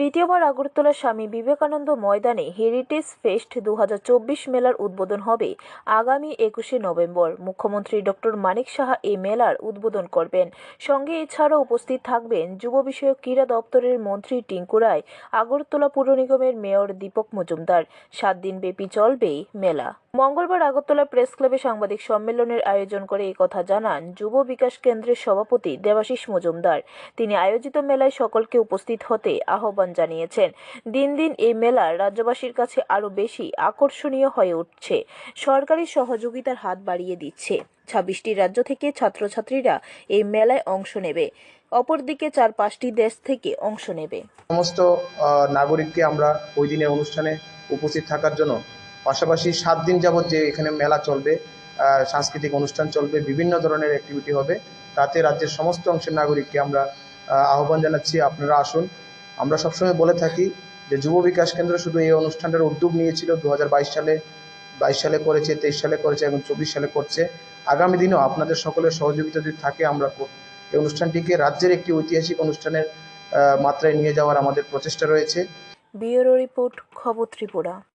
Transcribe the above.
তৃতীয়বার আগরতলা স্বামী বিবেকানন্দ ময়দানে heritage fest দু হাজার চব্বিশ মেলার উদ্বোধন হবে আগামী একুশে নভেম্বর। মুখ্যমন্ত্রী ডক্টর মানিক সাহা এই মেলার উদ্বোধন করবেন। সঙ্গে এছাড়াও উপস্থিত থাকবেন যুব বিষয়ক ক্রীড়া দপ্তরের মন্ত্রী টিঙ্কু রায়, আগরতলা পুর নিগমের মেয়র দীপক মজুমদার। সাত দিন ব্যাপী চলবে মেলা। মঙ্গলবার আগরতলা প্রেস ক্লাবে সাংবাদিক সম্মেলনের আয়োজন করে এই কথা জানান যুব বিকাশ কেন্দ্রের সভাপতি দেবাশিস মজুমদার। তিনি আয়োজিত মেলায় সকলকে উপস্থিত হতে আহ্বান জানিয়েছেন। দিন দিন এই মেলা রাজ্যবাসীর কাছে আরও বেশি আকর্ষণীয় হয়ে উঠছে। সরকারি সহযোগিতার হাত বাড়িয়ে দিচ্ছে। ছাব্বিশটি রাজ্য থেকে ছাত্রছাত্রীরা এই মেলায় অংশ নেবে। অপরদিকে চার পাঁচটি দেশ থেকে অংশ নেবে। সমস্ত নাগরিককে আমরা ওই দিনের অনুষ্ঠানে উপস্থিত থাকার জন্য পাশাপাশি সাত দিন যাবত যে এখানে মেলা চলবে সাংস্কৃতিক অনুষ্ঠান চলবে, বিভিন্ন ধরনের অ্যাক্টিভিটি হবে। তাতে রাজ্যের সমস্ত অংশের নাগরিককে আমরা আহ্বান জানাচ্ছি, আপনারা আসুন। আমরা সবসময় বলে থাকি যে যুব বিকাশ কেন্দ্র শুধু এই অনুষ্ঠানটার উদ্যোগ নিয়েছিল দু হাজার বাইশ সালে বাইশ সালে করেছে, তেইশ সালে করেছে এবং চব্বিশ সালে করছে। আগামী দিনেও আপনাদের সকলের সহযোগিতা যদি থাকে, আমরা এই অনুষ্ঠানটিকে রাজ্যের একটি ঐতিহাসিক অনুষ্ঠানের মাত্রায় নিয়ে যাওয়ার আমাদের প্রচেষ্টা রয়েছে। ব্যুরো রিপোর্ট খবর ত্রিপুরা।